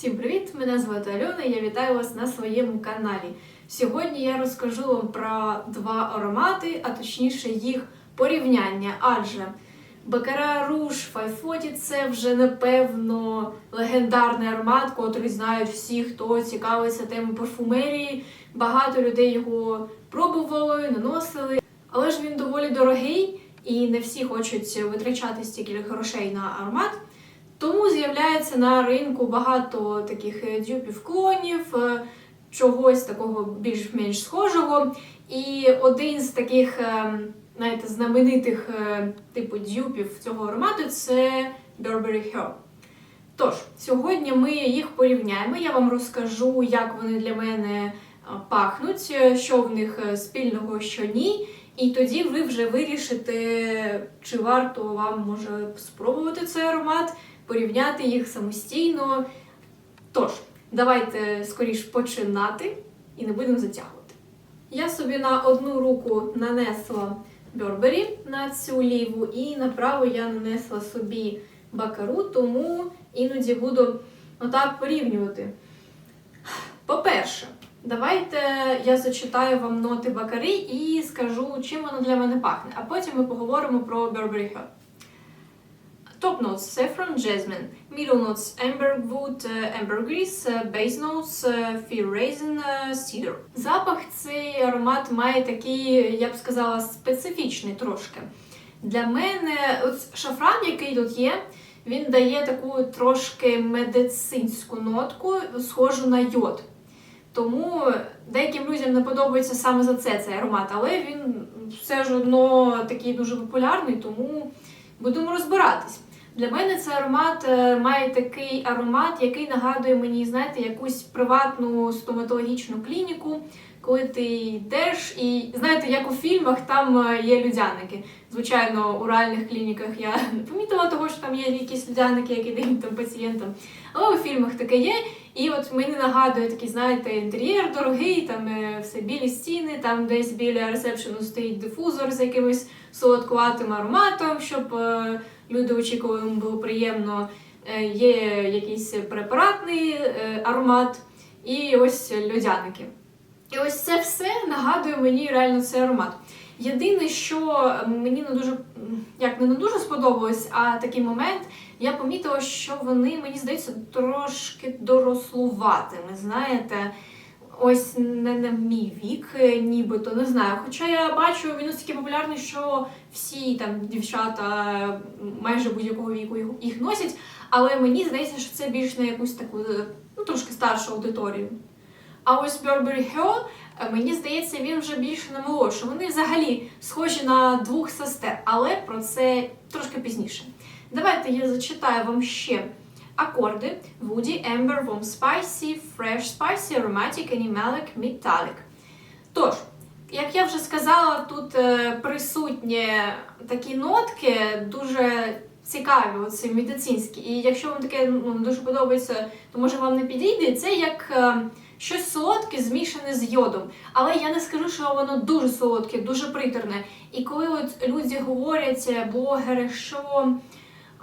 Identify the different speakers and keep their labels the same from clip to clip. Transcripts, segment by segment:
Speaker 1: Всім привіт! Мене звати Альона і я вітаю вас на своєму каналі. Сьогодні я розкажу вам про два аромати, а точніше їх порівняння, адже Бакара Руж 540 це вже напевно легендарний аромат, котрий знають всі, хто цікавиться темою парфумерії. Багато людей його пробували, наносили, але ж він доволі дорогий і не всі хочуть витрачати стільки грошей на аромат. Тому з'являється на ринку багато таких е, дюпів клонів, е, чогось такого більш-менш схожого. І один з таких, е, знаєте, знаменитих типу дюпів цього аромату це Burberry Her. Тож, сьогодні ми їх порівняємо. Я вам розкажу, як вони для мене пахнуть, що в них спільного, що ні. І тоді ви вже вирішите, чи варто вам може спробувати цей аромат, порівняти їх самостійно. Тож, давайте скоріш починати і не будемо затягувати. Я собі на одну руку нанесла Burberry на цю ліву, і на праву я нанесла собі бакару, тому іноді буду отак порівнювати. По-перше, давайте я зачитаю вам ноти бакари і скажу, чим вона для мене пахне, а потім ми поговоримо про Burberry Her. Top notes saffron, jasmine. Middle notes amberwood, uh, ambergris, uh, base notes, fir raisin, cedar. Запах цей аромат має такий, я б сказала, специфічний трошки. Для мене от шафран, який тут є, він дає таку трошки медицинську нотку, схожу на йод. Тому деяким людям не подобається саме за це цей аромат, але він все ж одно такий дуже популярний, тому будемо розбиратись. Для мене цей аромат е, має такий аромат, який нагадує мені, знаєте, якусь приватну стоматологічну клініку, коли ти йдеш і знаєте, як у фільмах там е, є людяники. Звичайно, у реальних клініках я не помітила того, що там є якісь людяники, які дають там пацієнтам. Але у фільмах таке є. І от мені нагадує такий, знаєте, інтер'єр дорогий, там е, все білі стіни, там десь біля ресепшену стоїть дифузор з якимось солодкуватим ароматом, щоб е, люди очікували, їм було приємно. Е, Є якийсь препаратний аромат і ось льодяники. І ось це все нагадує мені реально цей аромат. Єдине, що мені не дуже як не, дуже сподобалось, а такий момент, я помітила, що вони, мені здається, трошки дорослуватими. Знаєте, ось не на мій вік, е, нібито не знаю. Хоча я бачу, він настільки популярний, що всі там дівчата майже будь-якого віку їх- носять. Але мені здається, що це більш на якусь таку е, ну, трошки старшу аудиторію. А ось Burberry Her, е, мені здається, він вже більше на молодшу. Вони взагалі схожі на двох сестер, але про це трошки пізніше. Давайте я зачитаю вам ще акорди: Woody, Amber, Warm Spicy, Fresh Spicy, Aromatic, Animalic, Metallic. Тож, як я вже сказала, тут е, присутні такі нотки дуже цікаві, оці медицинські. І якщо вам таке ну, дуже подобається, то може вам не підійде. Це як е, щось солодке змішане з йодом. Але я не скажу, що воно дуже солодке, дуже приторне. І коли от люди говорять, блогери, що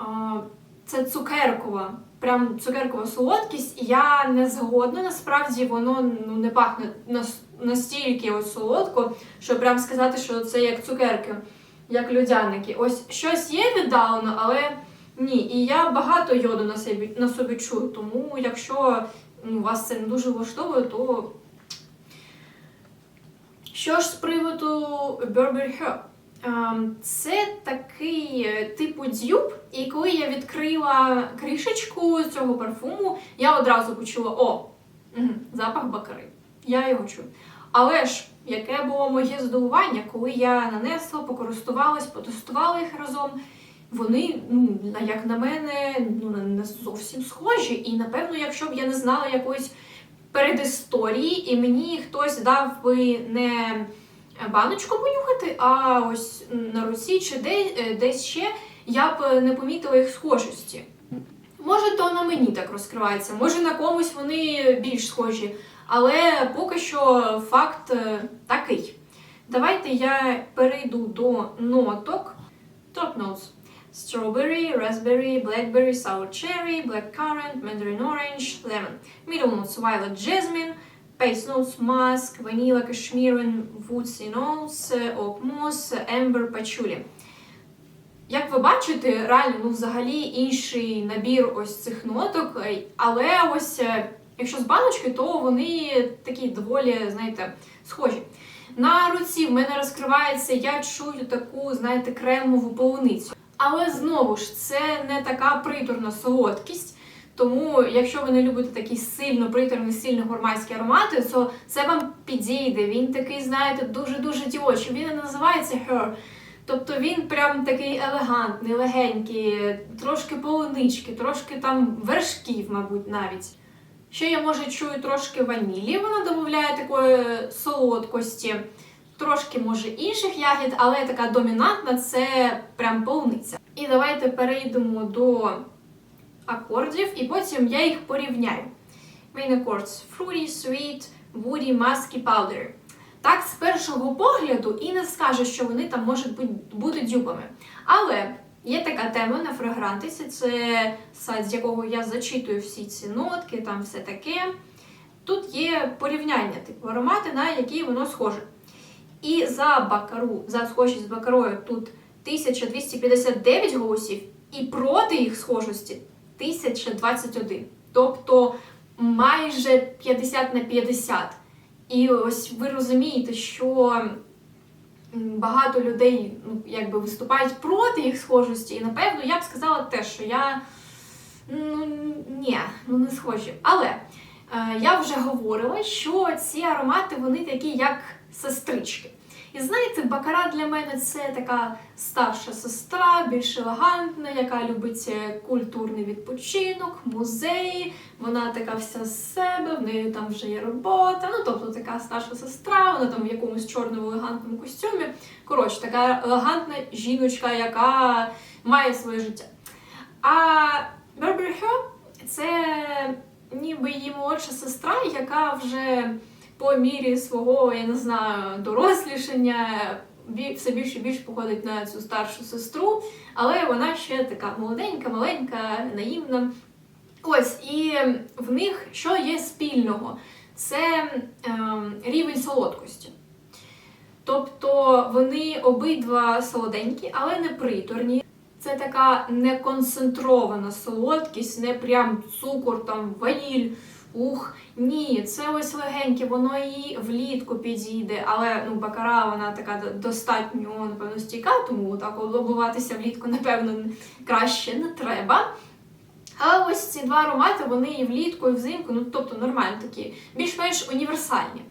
Speaker 1: е, це цукеркова, прям цукеркова солодкість, я не згодна. Насправді воно ну, не пахне настільки ось солодко, що прям сказати, що це як цукерки, як людяники. Ось щось є віддалено, але ні. І я багато йоду на собі, на собі чую. Тому якщо ну, вас це не дуже влаштовує, то що ж з приводу Burberry Her? Це такий е, типу дюб, і коли я відкрила кришечку цього парфуму, я одразу почула: о, запах бакари. Я його чую. Але ж яке було моє здивування, коли я нанесла, покористувалась, потестувала їх разом. Вони, ну, як на мене, ну, не зовсім схожі. І напевно, якщо б я не знала якоїсь передісторії, і мені хтось дав би не баночку понюхати, а ось на руці чи де- е, десь ще я б не помітила їх схожості. Може, то на мені так розкривається, може на комусь вони більш схожі, але поки що факт е, такий. Давайте я перейду до ноток. Notes. Strawberry, raspberry, blackberry, sour cherry, blackcurrant, mandarin orange, lemon. Middle notes violet, jasmine, base notes musk, vanilla, cashmere, woodsy notes, oak moss, amber, patchouli. Як ви бачите, реально ну, взагалі інший набір ось цих ноток, е, але ось е, якщо з баночки, то вони такі доволі, знаєте, схожі. На руці в мене розкривається, я чую таку, знаєте, кремову полуницю. Але знову ж це не така приторна солодкість. Тому, якщо ви не любите такі сильно приторні, сильно гурманські аромати, то це вам підійде. Він такий, знаєте, дуже-дуже дівочий. Він і називається Her. Тобто він прям такий елегантний, легенький, трошки полунички, трошки там вершків, мабуть, навіть. Ще я може чую трошки ванілі, вона додає такої солодкості, трошки може інших ягід, але така домінантна це прям полуниця. І давайте перейдемо до акордів, і потім я їх порівняю. Main accords fruity, sweet, woody, musky, powdery. Так, з першого погляду і не скаже, що вони там можуть бути, дюбами. Але є така тема на фрагрантисі, це сайт, з якого я зачитую всі ці нотки, там все таке. Тут є порівняння типу аромати, на які воно схоже. І за бакару, за схожість з бакарою тут 1259 голосів, і проти їх схожості 1021. Тобто майже 50 на 50. І ось ви розумієте, що багато людей ну, якби виступають проти їх схожості, і напевно я б сказала те, що я ну ні, ну не схожі. Але е, я вже говорила, що ці аромати вони такі, як сестрички. І знаєте, бакара для мене це така старша сестра, більш елегантна, яка любить е, культурний відпочинок, музеї. Вона така вся з себе, в неї там вже є робота. Ну тобто така старша сестра, вона там в якомусь чорному елегантному костюмі. Коротше, така елегантна жіночка, яка має своє життя. А Burberry Her – це ніби її молодша сестра, яка вже по мірі свого, я не знаю, дорослішання все більше і більше походить на цю старшу сестру, але вона ще така молоденька, маленька, наївна. Ось, і в них що є спільного? Це ем, рівень солодкості. Тобто вони обидва солоденькі, але не приторні. Це така неконцентрована солодкість, не прям цукор, там ваніль. Ух, ні, це ось легеньке, воно і влітку підійде, але ну бакара вона така достатньо, напевно, стійка, тому так облобуватися влітку, напевно, краще не треба. А ось ці два аромати, вони і влітку, і взимку, ну тобто нормально такі, більш-менш універсальні.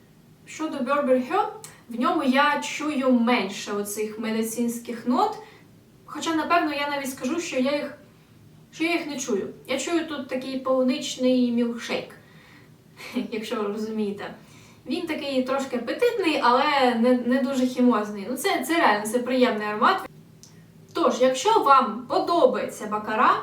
Speaker 1: Щодо Burberry Her, в ньому я чую менше оцих медицинських нот. Хоча, напевно, я навіть скажу, що я їх, що я їх не чую. Я чую тут такий полуничний мілкшейк, якщо ви розумієте. Він такий трошки апетитний, але не, не дуже хімозний. Ну, це, це реально це приємний аромат. Тож, якщо вам подобається бакара,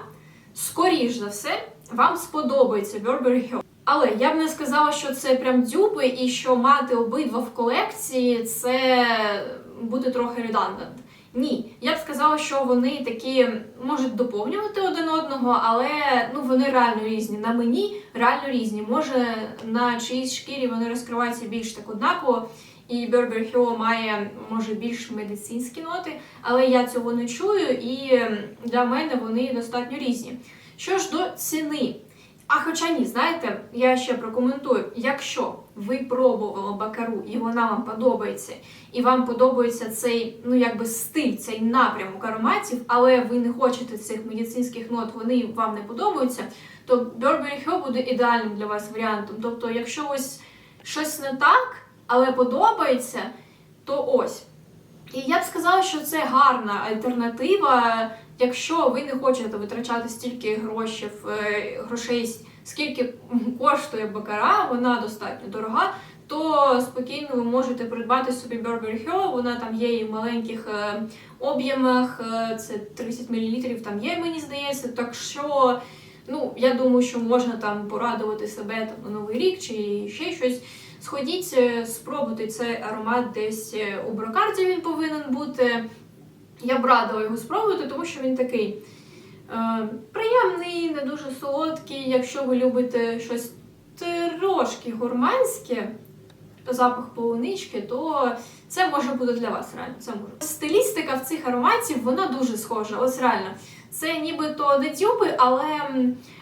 Speaker 1: скоріш за все, вам сподобається Burberry Hill. Але я б не сказала, що це прям дюби, і що мати обидва в колекції це буде трохи redundant. Ні, я б сказала, що вони такі можуть доповнювати один одного, але ну вони реально різні. На мені реально різні. Може на чиїсь шкірі вони розкриваються більш так однаково, і Burberry Hill має може більш медицинські ноти, але я цього не чую, і для мене вони достатньо різні. Що ж до ціни? А хоча ні, знаєте, я ще прокоментую, якщо ви пробували бакару і вона вам подобається, і вам подобається цей, ну якби стиль, цей напрямок ароматів, але ви не хочете цих медицинських нот, вони вам не подобаються, то Burberry Hill буде ідеальним для вас варіантом. Тобто, якщо ось щось не так, але подобається, то ось. І я б сказала, що це гарна альтернатива, якщо ви не хочете витрачати стільки грошей, е, грошей, скільки коштує бакара, вона достатньо дорога, то спокійно ви можете придбати собі Burberry Hill, вона там є і в маленьких е, об'ємах, е, це 30 мл там є, мені здається. Так що, ну, я думаю, що можна там порадувати себе там, на Новий рік чи ще щось. Сходіть, спробуйте цей аромат десь у брокарді він повинен бути. Я б радила його спробувати, тому що він такий е, приємний, не дуже солодкий. Якщо ви любите щось трошки гурманське, запах полунички, то це може бути для вас реально. Це може. Стилістика в цих ароматів вона дуже схожа. Ось реально. Це нібито не тюби, але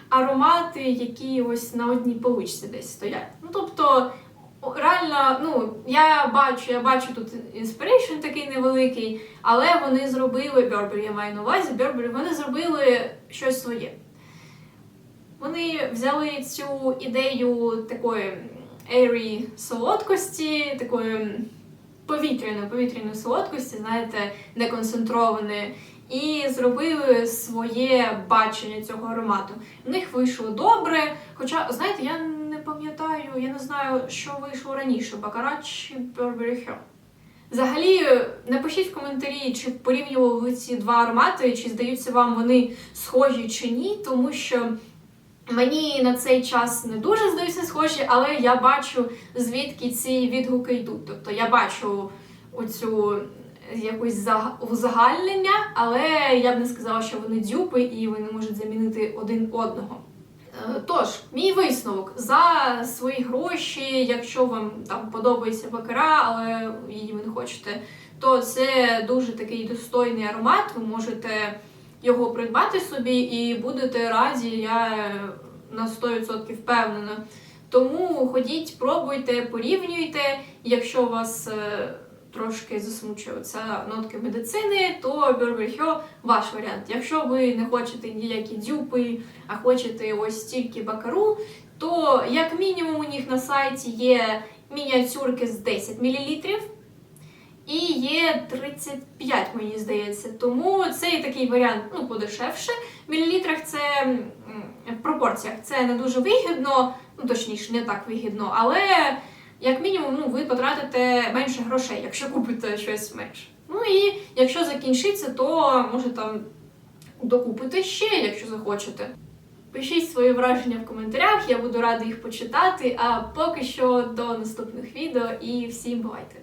Speaker 1: аромати, які ось на одній поличці десь стоять. Ну тобто, реально, ну я бачу, я бачу тут інспірейшн такий невеликий, але вони зробили Burberry, я маю на увазі, Burberry, вони зробили щось своє. Вони взяли цю ідею такої airy солодкості, такої повітряної, повітряної солодкості, знаєте, неконцентрованої, і зробили своє бачення цього аромату. У них вийшло добре. Хоча, знаєте, я пам'ятаю, я не знаю, що вийшло раніше, Baccarat чи Burberry Hill. Взагалі, напишіть в коментарі, чи порівнювали ви ці два аромати, чи здаються вам вони схожі чи ні, тому що мені на цей час не дуже здаються схожі, але я бачу, звідки ці відгуки йдуть. Тобто я бачу оцю якусь заг- узагальнення, але я б не сказала, що вони дюпи і вони можуть замінити один одного. Е, Тож, мій висновок за свої гроші, якщо вам там подобається бакара, але її ви не хочете, то це дуже такий достойний аромат. Ви можете його придбати собі і будете раді, я на 100% впевнена. Тому ходіть, пробуйте, порівнюйте. Якщо вас е, трошки засмучує нотки медицини, то Burberry Hyo ваш варіант. Якщо ви не хочете ніякі дюпи, а хочете ось тільки бакару, то як мінімум у них на сайті є мініатюрки з 10 мл. І є 35, мені здається. Тому цей такий варіант ну, подешевше. В мілілітрах це в пропорціях це не дуже вигідно, ну точніше, не так вигідно, але як мінімум ну, ви потратите менше грошей, якщо купите щось менше. Ну і якщо закінчиться, то може там докупити ще, якщо захочете. Пишіть свої враження в коментарях, я буду рада їх почитати. А поки що до наступних відео і всім бувайте!